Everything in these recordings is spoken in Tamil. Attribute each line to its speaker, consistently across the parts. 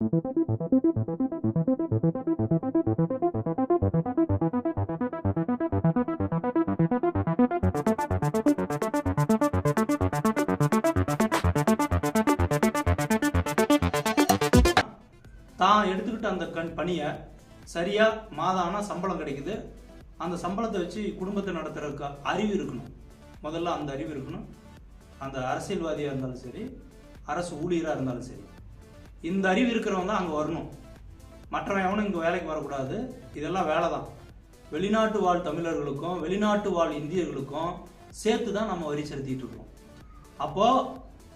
Speaker 1: தான் எடுத்துக்கிட்ட அந்த கண் பணியை சரியாக மாதானா சம்பளம் கிடைக்குது. அந்த சம்பளத்தை வச்சு குடும்பத்தை நடத்துறதுக்கு அறிவு இருக்கணும். முதல்ல அந்த அறிவு இருக்கணும். அந்த அரசியல்வாதியாக இருந்தாலும் சரி அரசு ஊழியராக இருந்தாலும் சரி. இந்த அறிவு இருக்கிறவங்க தான் அங்கே வரணும். மற்றவன் எவனும் இங்கே வேலைக்கு வரக்கூடாது. இதெல்லாம் வேலை தான் வெளிநாட்டு வாழ் தமிழர்களுக்கும் வெளிநாட்டு வாழ் இந்தியர்களுக்கும் சேர்த்து தான் நம்ம வரி செலுத்திட்டு இருக்கோம். அப்போது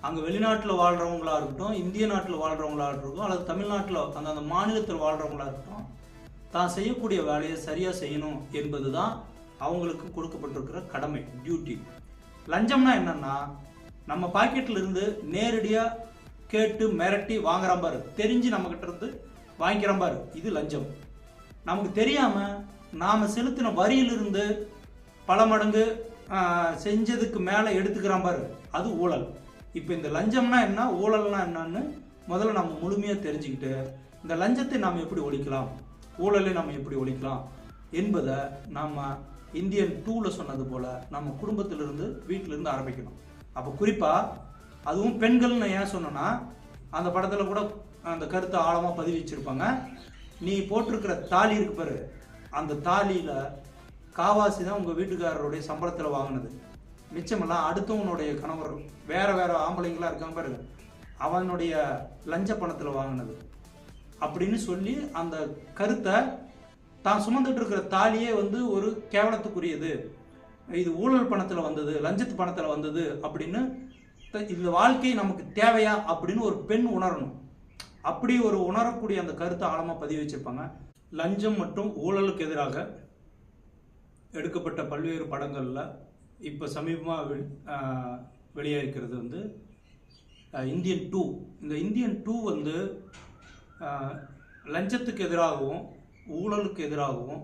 Speaker 1: அங்கே வெளிநாட்டில் வாழ்கிறவங்களா இருக்கட்டும் இந்திய நாட்டில் வாழ்கிறவங்களா இருக்கட்டும் அல்லது தமிழ்நாட்டில் அந்த அந்த மாநிலத்தில் வாழ்கிறவங்களா இருக்கட்டும் தான் செய்யக்கூடிய வேலையை சரியாக செய்யணும் என்பது தான் அவங்களுக்கு கொடுக்கப்பட்டிருக்கிற கடமை டியூட்டி லஞ்சம்னா என்னன்னா நம்ம பாக்கெட்டில் இருந்து நேரடியாக கேட்டு மிரட்டி வாங்குறான் பாரு. தெரிஞ்சு நம்ம கிட்ட இருந்து வாங்கிக்கிறான் பாரு. இது லஞ்சம். நமக்கு தெரியாம நாம செலுத்தின வரியிலிருந்து பல மடங்கு செஞ்சதுக்கு மேலே எடுத்துக்கிறான் பாரு. அது ஊழல். இப்போ இந்த லஞ்சம்னா என்ன ஊழல்னா என்னன்னு முதல்ல நம்ம முழுமையாக தெரிஞ்சுக்கிட்டு இந்த லஞ்சத்தை நாம் எப்படி ஒழிக்கலாம்? ஊழலை நம்ம எப்படி ஒழிக்கலாம்? என்பதை நாம் இந்தியன் டூவில் சொன்னது போல் நம்ம குடும்பத்திலிருந்து வீட்டிலிருந்து ஆரம்பிக்கணும். அப்போ குறிப்பாக அதுவும் பெண்கள்னு ஏன் சொன்னேன்னா அந்த படத்தில் கூட அந்த கருத்தை ஆழமாக பதிவு வச்சுருப்பாங்க. நீ போட்டிருக்கிற தாலி இருக்கு பாரு அந்த தாலியில் காவாசி தான் உங்கள் வீட்டுக்காரருடைய சம்பளத்தில் வாங்கினது. மிச்சமெல்லாம் அடுத்தவனுடைய கணவர் வேற வேற ஆம்பளைங்களா இருக்காங்க பாருங்க அவனுடைய லஞ்ச பணத்தில் வாங்கினது. அப்படின்னு சொல்லி அந்த கருத்தை தான் சுமந்துட்டு இருக்கிற தாலியே வந்து ஒரு கேவலத்துக்குரியது. இது ஊழல் பணத்தில் வந்தது லஞ்சத்து பணத்தில் வந்தது அப்படின்னு இந்த வாழ்க்கை நமக்கு தேவையா அப்படின்னு ஒரு பெண் உணரணும். அப்படி ஒரு உணரக்கூடிய அந்த கருத்தை ஆழமாக பதிவு வச்சிருப்பாங்க. லஞ்சம் மற்றும் ஊழலுக்கு எதிராக எடுக்கப்பட்ட பல்வேறு படங்களில் இப்போ சமீபமாக வெளியாகிருக்கிறது வந்து இந்தியன் டூ. இந்த இந்தியன் டூ வந்து லஞ்சத்துக்கு எதிராகவும் ஊழலுக்கு எதிராகவும்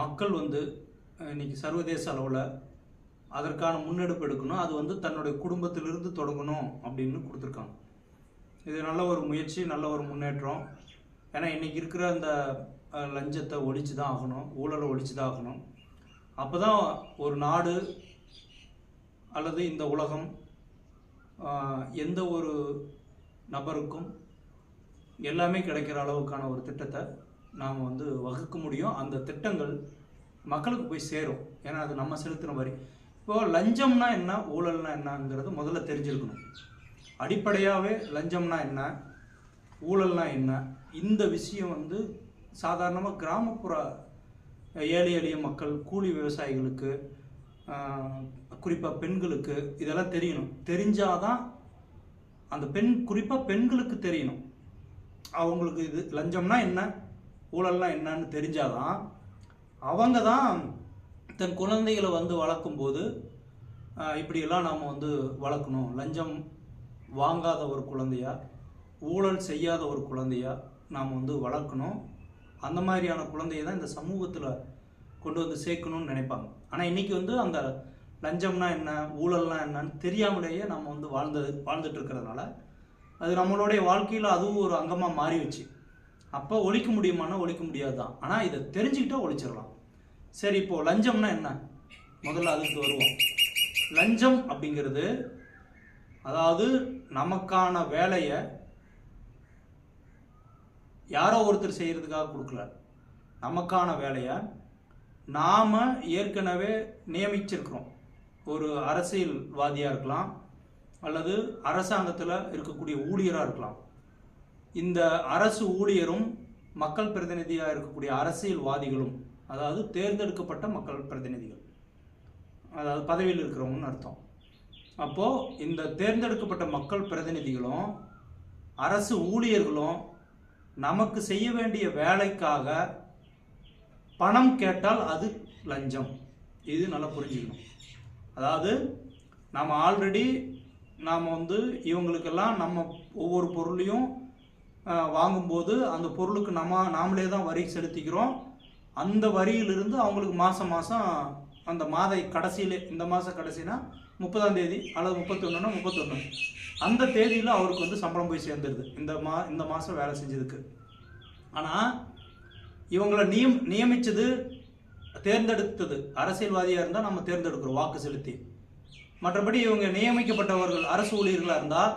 Speaker 1: மக்கள் வந்து இன்னைக்கு சர்வதேச அளவில் அதற்கான முன்னெடுப்பு எடுக்கணும். அது வந்து தன்னுடைய குடும்பத்திலிருந்து தொடங்கணும் அப்படின்னு கொடுத்துருக்காங்க. இது நல்ல ஒரு முயற்சி நல்ல ஒரு முன்னேற்றம். ஏன்னா இன்னைக்கு இருக்கிற அந்த லஞ்சத்தை ஒழிச்சு தான் ஆகணும். ஊழலை ஒழிச்சு தான் ஆகணும். அப்போ தான் ஒரு நாடு அல்லது இந்த உலகம் எந்த ஒரு நபருக்கும் எல்லாமே கிடைக்கிற அளவுக்கான ஒரு திட்டத்தை நாம் வந்து வகுக்க முடியும். அந்த திட்டங்கள் மக்களுக்கு போய் சேரும். ஏன்னா அது நம்ம செலுத்தின வரி. இப்போ லஞ்சம்னா என்ன ஊழல்னா என்னங்கிறது முதல்ல தெரிஞ்சிருக்கணும். அடிப்படையாகவே லஞ்சம்னா என்ன ஊழல்னா என்ன இந்த விஷயம் வந்து சாதாரணமாக கிராமப்புற ஏழை எளிய மக்கள் கூலி விவசாயிகளுக்கு குறிப்பாக பெண்களுக்கு இதெல்லாம் தெரியணும். தெரிஞ்சாதான் அந்த பெண் குறிப்பாக பெண்களுக்கு தெரியணும். அவங்களுக்கு இது லஞ்சம்னா என்ன ஊழல்னா என்னன்னு தெரிஞ்சாதான் அவங்க தான் தன் குழந்தைகளை வந்து வளர்க்கும்போது இப்படியெல்லாம் நாம் வந்து வளர்க்கணும். லஞ்சம் வாங்காத ஒரு குழந்தையா ஊழல் செய்யாத ஒரு குழந்தையா நாம் வந்து வளர்க்கணும். அந்த மாதிரியான குழந்தைய தான் இந்த சமூகத்தில் கொண்டு வந்து சேர்க்கணும்னு நினைப்பாங்க. ஆனால் இன்றைக்கி வந்து அந்த லஞ்சம்னா என்ன ஊழல்னா என்னன்னு தெரியாமலேயே நம்ம வந்து வாழ்ந்தது வாழ்ந்துட்டு இருக்கிறதுனால அது நம்மளுடைய வாழ்க்கையில் அதுவும் ஒரு அங்கமாக மாறிடுச்சு. அப்போ ஒழிக்க முடியுமானா ஒழிக்க முடியாது தான் ஆனால் இதை தெரிஞ்சுக்கிட்டா ஒழிச்சிடலாம். சரி இப்போ லஞ்சம்னா என்ன? முதல்ல அதுக்கு வருவோம். லஞ்சம் அப்படிங்கிறது அதாவது நமக்கான வேலையை யாரோ ஒருத்தர் செய்கிறதுக்காக கொடுக்கல. நமக்கான வேலையை நாம் ஏற்கனவே நியமிச்சிருக்கிறோம். ஒரு அரசியல்வாதியாக இருக்கலாம் அல்லது அரசாங்கத்தில் இருக்கக்கூடிய ஊழியராக இருக்கலாம். இந்த அரசு ஊழியரும் மக்கள் பிரதிநிதியாக இருக்கக்கூடிய அரசியல்வாதிகளும் அதாவது தேர்ந்தெடுக்கப்பட்ட மக்கள் பிரதிநிதிகள். அதாவது பதவியில் இருக்கிறவங்கன்னு அர்த்தம். அப்போது இந்த தேர்ந்தெடுக்கப்பட்ட மக்கள் பிரதிநிதிகளும் அரசு ஊழியர்களும் நமக்கு செய்ய வேண்டிய வேலைக்காக பணம் கேட்டால் அது லஞ்சம். இது நல்லா புரிஞ்சுக்கணும். அதாவது நாம் ஆல்ரெடி நாம் வந்து இவங்களுக்கெல்லாம் நம்ம ஒவ்வொரு பொருளையும் வாங்கும்போது அந்த பொருளுக்கு நம்ம நாமளே தான் வரி செலுத்திக்கிறோம். அந்த வரியிலிருந்து அவங்களுக்கு மாதம் மாதம் அந்த மாத கடைசியிலே இந்த மாத கடைசினா முப்பதாம் தேதி அல்லது முப்பத்தொன்றுனா முப்பத்தொன்று அந்த தேதியில் அவருக்கு வந்து சம்பளம் போய் சேர்ந்துருது. இந்த மா இந்த மாதம் வேலை செஞ்சதுக்கு. ஆனால் இவங்களை நியம் நியமித்தது தேர்ந்தெடுத்தது அரசியல்வாதியாக இருந்தால் நம்ம தேர்ந்தெடுக்கிறோம் வாக்கு செலுத்தி. மற்றபடி இவங்க நியமிக்கப்பட்டவர்கள் அரசு ஊழியர்களாக இருந்தால்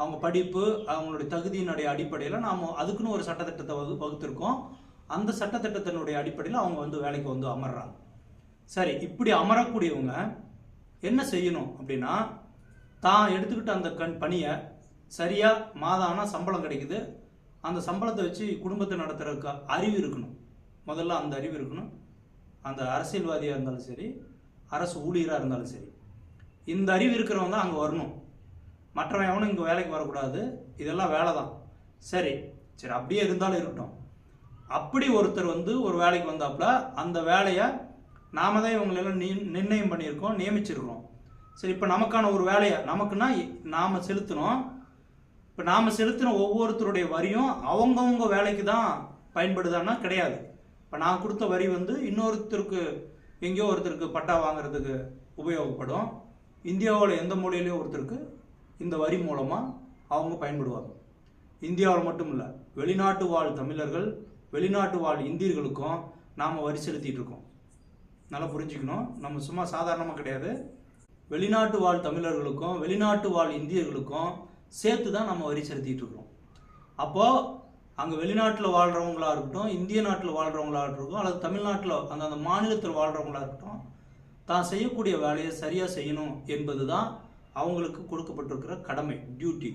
Speaker 1: அவங்க படிப்பு அவங்களுடைய தகுதியினுடைய அடிப்படையில் நாம் அதுக்குன்னு ஒரு சட்டத்திட்டத்தை வகு வகுத்திருக்கோம். அந்த சட்டத்திட்டத்தினுடைய அடிப்படையில் அவங்க வந்து வேலைக்கு வந்து அமர்றாங்க. சரி இப்படி அமரக்கூடியவங்க என்ன செய்யணும் அப்படின்னா தான் எடுத்துக்கிட்ட அந்த கண் பணியை சரியாக மாதானா ஆனால் சம்பளம் கிடைக்குது. அந்த சம்பளத்தை வச்சு குடும்பத்தை நடத்துறதுக்கு அறிவு இருக்கணும். முதல்ல அந்த அறிவு இருக்கணும். அந்த அரசியல்வாதியாக இருந்தாலும் சரி அரசு ஊழியராக இருந்தாலும் சரி. இந்த அறிவு இருக்கிறவங்க தான் அங்கே வரணும். மற்றவன் எவனும் இங்கே வேலைக்கு வரக்கூடாது. இதெல்லாம் வேலை தான் சரி சரி அப்படியே இருந்தாலும் இருக்கட்டும். அப்படி ஒருத்தர் வந்து ஒரு வேலைக்கு வந்தாப்புல அந்த வேலையை நாம தான் இவங்களெல்லாம் நி நிர்ணயம் பண்ணியிருக்கோம் நியமிச்சிருக்கிறோம். சரி இப்போ நமக்கான ஒரு வேலையை நமக்குன்னா நாம் செலுத்தினோம் இப்போ நாம் செலுத்தின ஒவ்வொருத்தருடைய வரியும் அவங்கவுங்க வேலைக்கு தான் பயன்படுதான்னா கிடையாது. இப்போ நான் கொடுத்த வரி வந்து இன்னொருத்தருக்கு எங்கேயோ ஒருத்தருக்கு பட்டா வாங்குறதுக்கு உபயோகப்படும். இந்தியாவில் எந்த மூலையிலையும் ஒருத்தருக்கு இந்த வரி மூலமாக அவங்க பயன்படுவாங்க. இந்தியாவில் மட்டும் இல்லை வெளிநாட்டு வாழ் தமிழர்கள் வெளிநாட்டு வாழ் இந்தியர்களுக்கும் நாம் வரி செலுத்திட்டு இருக்கோம் நல்லா புரிஞ்சுக்கணும். நம்ம சும்மா சாதாரணமாக கிடையாது. வெளிநாட்டு வாழ் தமிழர்களுக்கும் வெளிநாட்டு வாழ் இந்தியர்களுக்கும் சேர்த்து தான் நம்ம வரி செலுத்திட்டு இருக்கிறோம் அப்போது அங்கே வெளிநாட்டில் வாழ்கிறவங்களா இருக்கட்டும் இந்திய நாட்டில் வாழ்கிறவங்களா இருக்கட்டும் அல்லது தமிழ்நாட்டில் அந்த அந்த மாநிலத்தில் வாழ்கிறவங்களா இருக்கட்டும் தான் செய்யக்கூடிய வேலையை சரியாக செய்யணும் என்பது தான் அவங்களுக்கு கொடுக்கப்பட்டிருக்கிற கடமை டியூட்டி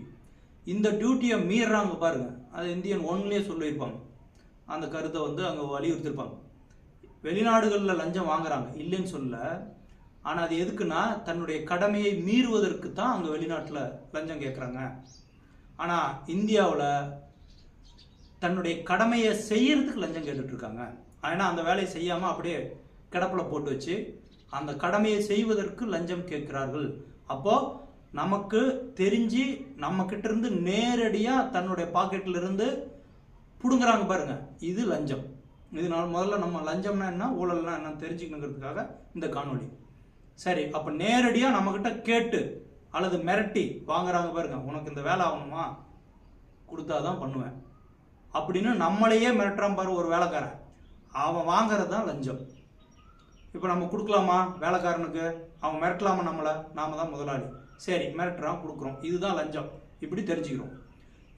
Speaker 1: இந்த டியூட்டியை மீறுறாங்க பாருங்க. அது இந்தியன் ஒன்லேயே சொல்லியிருப்பாங்க. அந்த கருத்தை வந்து அங்கே வலியுறுத்திருப்பாங்க வெளிநாடுகளில் லஞ்சம் வாங்குறாங்க. இல்லைன்னு சொல்லல. ஆனால் அது எதுக்குன்னா தன்னுடைய கடமையை மீறுவதற்கு தான் அங்கே வெளிநாட்டில் லஞ்சம் கேட்குறாங்க ஆனால் இந்தியாவில் தன்னுடைய கடமையை செய்யறதுக்கு லஞ்சம் கேட்டுட்ருக்காங்க. ஏன்னா அந்த வேலையை செய்யாமல் அப்படியே கிடப்பில் போட்டு வச்சு அந்த கடமையை செய்வதற்கு லஞ்சம் கேட்கிறார்கள். அப்போது நமக்கு தெரிஞ்சு நம்மக்கிட்டேருந்து இருந்து நேரடியாக தன்னுடைய பாக்கெட்ல இருந்து பிடுங்குறாங்க பாருங்க. இது லஞ்சம். இதனால முதல்ல நம்ம லஞ்சம்னா என்ன ஊழல்னா என்ன தெரிஞ்சுக்கணுங்கிறதுக்காக இந்த காணொளி. சரி அப்போ நேரடியாக நம்மக்கிட்ட கேட்டு அல்லது மிரட்டி வாங்குறாங்க பாருங்க. உனக்கு இந்த வேலை ஆகணுமா? கொடுத்தாதான் பண்ணுவேன். அப்படின்னு நம்மளையே மிரட்டுறான் பாரு ஒரு வேலைக்காரன். அவன் வாங்குறது தான் லஞ்சம். இப்போ நம்ம கொடுக்கலாமா வேலைக்காரனுக்கு? அவன் மிரட்டலாமா நம்மளை? நாம தான் முதலாளி. சரி மிரட்டுறான் கொடுக்குறோம். இதுதான் லஞ்சம். இப்படி தெரிஞ்சுக்கிறோம்.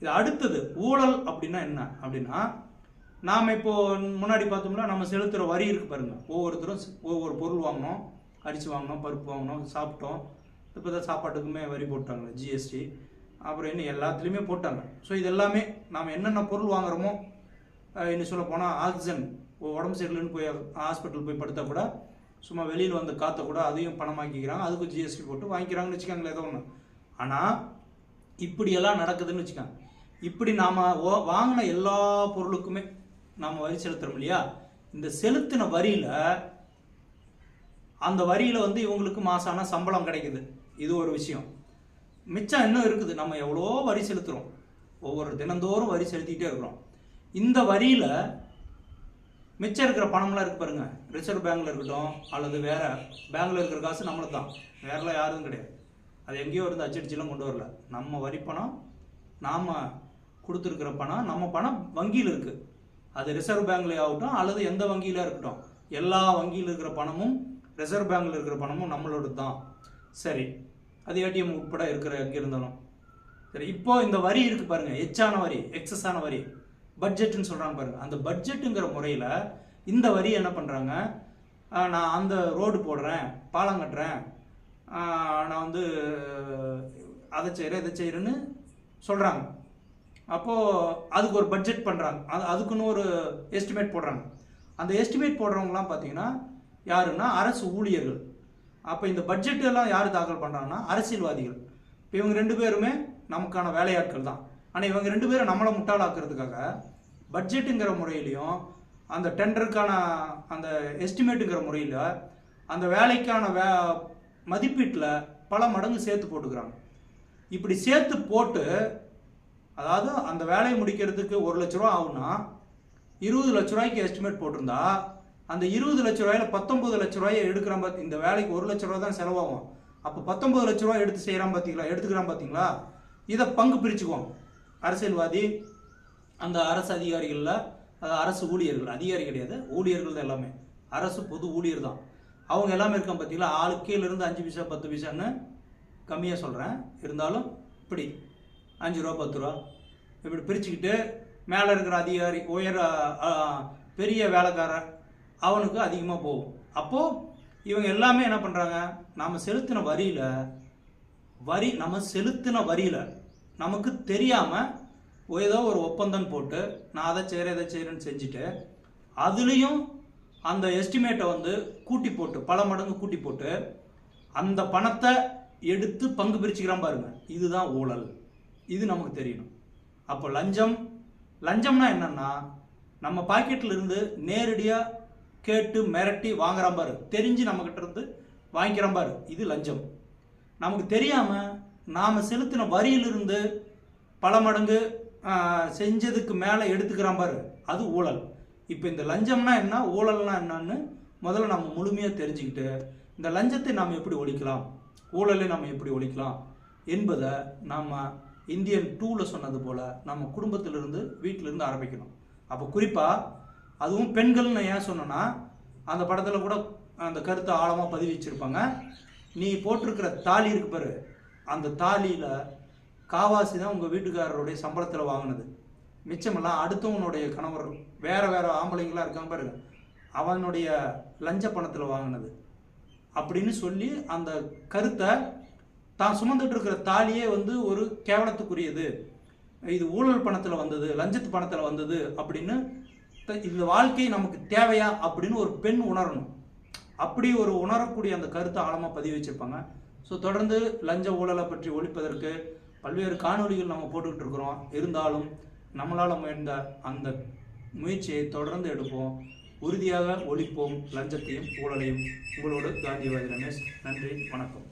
Speaker 1: இது அடுத்தது ஊழல் அப்படின்னா என்ன? அப்படின்னா நாம் இப்போ முன்னாடி பார்த்தோம்னா நம்ம செலுத்துகிற வரி இருக்கு பாருங்க. ஒவ்வொருத்தரும் ஒவ்வொரு பொருள் வாங்கினோம் அரிசி வாங்கினோம் பருப்பு வாங்கினோம் சாப்பிட்டோம். இப்போ தான் சாப்பாட்டுக்குமே வரி போட்டாங்க ஜிஎஸ்டி அப்புறம் இன்னும் எல்லாத்துலேயுமே போட்டாங்க. ஸோ இது எல்லாமே நாம் என்னென்ன பொருள் வாங்குறோமோ இன்னும் சொல்ல போனால் ஆக்சிஜன் உடம்பு சரியில்லைன்னு போய் ஹாஸ்பிட்டல் போய் படுத்தா கூட சும்மா வெளியில் வந்த காற்றை கூட அதையும் பணமாக்கிக்கிறாங்க. அதுக்கும் ஜிஎஸ்டி போட்டு வாங்கிக்கிறாங்கன்னு வச்சுக்கோங்களேன் ஏதோ ஒன்று ஆனால் இப்படியெல்லாம் நடக்குதுன்னு வச்சுக்கோங்க. இப்படி நாம் வாங்கின எல்லா பொருளுக்குமே நாம் வரி செலுத்துறோம் இல்லையா? இந்த செலுத்தின வரியில் அந்த வரியில் வந்து இவங்களுக்கு மாசான சம்பளம் கிடைக்குது. இது ஒரு விஷயம். மிச்சம் இன்னும் இருக்குது. நம்ம எவ்வளோ வரி செலுத்துகிறோம் ஒவ்வொரு தினந்தோறும் வரி செலுத்திக்கிட்டே இருக்கிறோம். இந்த வரியில் மிச்சம் இருக்கிற பணம்லாம் இருக்கு பாருங்க. ரிசர்வ் பேங்க்ல இருக்கட்டும் அல்லது வேற பேங்க்ல இருக்கிற காசு நம்மளுக்கு தான். வேறலாம் யாரும் கிடையாது. அது எங்கேயோ இருந்து அச்சடிச்சுலாம் கொண்டு வரல. நம்ம வரி பணம் நாம் கொடுத்துருக்கிற பணம் நம்ம பணம் வங்கியில் இருக்குது அது ரிசர்வ் பேங்க்லேயே ஆகட்டும் அல்லது எந்த வங்கியில் இருக்கட்டும். எல்லா வங்கியில் இருக்கிற பணமும் ரிசர்வ் பேங்க்கில் இருக்கிற பணமும் நம்மளோட தான் சரி. அது ஏடிஎம் உட்பட இருக்கிற எங்கே இருந்தாலும். சரி இப்போ இந்த வரி இருக்குது பாருங்கள் எச்சான வரி எக்ஸஸான வரி. பட்ஜெட்டுன்னு சொல்கிறாங்க பாருங்கள் அந்த பட்ஜெட்டுங்கிற முறையில் இந்த வரி என்ன பண்ணுறாங்க நான் அந்த ரோடு போடுறேன் பாலம் கட்டுறேன். நான் வந்து அதை செய்கிறேன் இதை செய்கிறேன்னு சொல்கிறாங்க அப்போது அதுக்கு ஒரு பட்ஜெட் பண்ணுறாங்க அது அதுக்குன்னு ஒரு எஸ்டிமேட் போடுறாங்க. அந்த எஸ்டிமேட் போடுறவங்கலாம் பார்த்தீங்கன்னா யாருன்னா அரசு ஊழியர்கள். அப்போ இந்த பட்ஜெட் எல்லாம் யார் தாக்கல் பண்ணுறாங்கன்னா அரசியல்வாதிகள். இப்போ இவங்க ரெண்டு பேருமே நமக்கான வேலையாட்கள் தான். ஆனால் இவங்க ரெண்டு பேரும் நம்மளை முட்டாளாக்குறதுக்காக பட்ஜெட்டுங்கிற முறையிலையும் அந்த டெண்டருக்கான அந்த எஸ்டிமேட்டுங்கிற முறையில் அந்த வேலைக்கான வே மதிப்பீட்டில் பல மடங்கு சேர்த்து போட்டுக்கிறாங்க. இப்படி சேர்த்து போட்டு அதாவது அந்த வேலையை முடிக்கிறதுக்கு ஒரு லட்ச ரூபா ஆகும்னா இருபது லட்ச ரூபாய்க்கு எஸ்டிமேட் போட்டிருந்தா அந்த இருபது லட்ச ரூபாயில பத்தொன்பது லட்ச ரூபாயை எடுக்கிற இந்த வேலைக்கு ஒரு லட்ச ரூபா தான் செலவாகும். அப்போ பத்தொன்பது லட்ச ரூபா எடுத்து செய்கிறான் பார்த்தீங்களா எடுத்துக்கிறான் பார்த்தீங்களா இதை பங்கு பிரிச்சுக்குவோம். அரசியல்வாதி அந்த அரசு அதிகாரிகளில் அது அரசு ஊழியர்கள் அதிகாரி கிடையாது ஊழியர்கள் தான் எல்லாமே. அரசு பொது ஊழியர் தான். அவங்க எல்லாமே இருக்கான் பார்த்தீங்களா ஆளு இருந்து அஞ்சு பைசா பத்து பைசான்னு கம்மியாக சொல்கிறேன் இருந்தாலும் இப்படி அஞ்சு ரூபா பத்து ரூபா. இப்படி பிரிச்சுக்கிட்டு மேலே இருக்கிற அதிகாரி உயர பெரிய வேலைக்காரன் அவனுக்கு அதிகமாக போகும். அப்போது இவங்க எல்லாமே என்ன பண்ணுறாங்க நாம் செலுத்தின வரியில் வரி நம்ம செலுத்தின வரியில் நமக்கு தெரியாமல் ஏதோ ஒரு ஒப்பந்தம் போட்டு நான் அதை செய்கிறேன் இதை செய்கிறேன்னு செஞ்சுட்டு அதுலேயும் அந்த எஸ்டிமேட்டை வந்து கூட்டி போட்டு பல மடங்கு கூட்டி போட்டு அந்த பணத்தை எடுத்து பங்கு பிரிச்சுக்கிறான் பாருங்க. இதுதான் ஊழல். இது நமக்கு தெரியணும். அப்போ லஞ்சம் லஞ்சம்னா என்னன்னா நம்ம பாக்கெட்ல இருந்து நேரடியாக கேட்டு மிரட்டி வாங்குறான் பாரு. தெரிஞ்சு நம்மக்கிட்ட இருந்து வாங்கிக்கிறான் பாரு. இது லஞ்சம். நமக்கு தெரியாம நாம செலுத்தின வரியிலிருந்து பல மடங்கு செஞ்சதுக்கு மேலே எடுத்துக்கிறான் பாரு. அது ஊழல். இப்போ இந்த லஞ்சம்னா என்ன ஊழல்னா என்னன்னு முதல்ல நம்ம முழுமையாக தெரிஞ்சுக்கிட்டு இந்த லஞ்சத்தை நாம் எப்படி ஒழிக்கலாம்? ஊழலை நம்ம எப்படி ஒழிக்கலாம்? என்பதை நாம் இந்தியன் டூவில் சொன்னது போல் நம்ம குடும்பத்திலிருந்து வீட்டிலிருந்து ஆரம்பிக்கணும். அப்போ குறிப்பாக அதுவும் பெண்கள்னு ஏன் சொன்னேன்னா அந்த படத்தில் கூட அந்த கருத்தை ஆழமாக பதிவு வச்சுருப்பாங்க. நீ போட்டிருக்கிற தாலி இருக்கு பாரு. அந்த தாலியில் காவாசி தான் உங்கள் வீட்டுக்காரருடைய சம்பளத்தில் வாங்கினது. மிச்சமெல்லாம் அடுத்தவனுடைய கணவர் வேறு வேறு ஆம்பளைங்களாக இருக்காங்க பாருங்க அவனுடைய லஞ்ச பணத்தில் வாங்கினது. அப்படின்னு சொல்லி அந்த கருத்தை தான் சுமந்துட்டு இருக்கிற தாலியே வந்து ஒரு கேவலத்துக்குரியது. இது ஊழல் பணத்தில் வந்தது லஞ்சத்து பணத்தில் வந்தது அப்படின்னு த- இந்த வாழ்க்கை நமக்கு தேவையா அப்படின்னு ஒரு பெண் உணரணும். அப்படி ஒரு உணரக்கூடிய அந்த கருத்தை ஆழமாக பதிவு வச்சுருப்பாங்க. ஸோ தொடர்ந்து லஞ்ச ஊழலை பற்றி ஒழிப்பதற்கு பல்வேறு காணொளிகள் நம்ம போட்டுக்கிட்டு இருக்கிறோம். இருந்தாலும் நம்மளால் முயன்ற அந்த முயற்சியை தொடர்ந்து எடுப்போம். உறுதியாக ஒழிப்போம் லஞ்சத்தையும் ஊழலையும். உங்களோடு காந்திவாதி ரமேஷ். நன்றி வணக்கம்.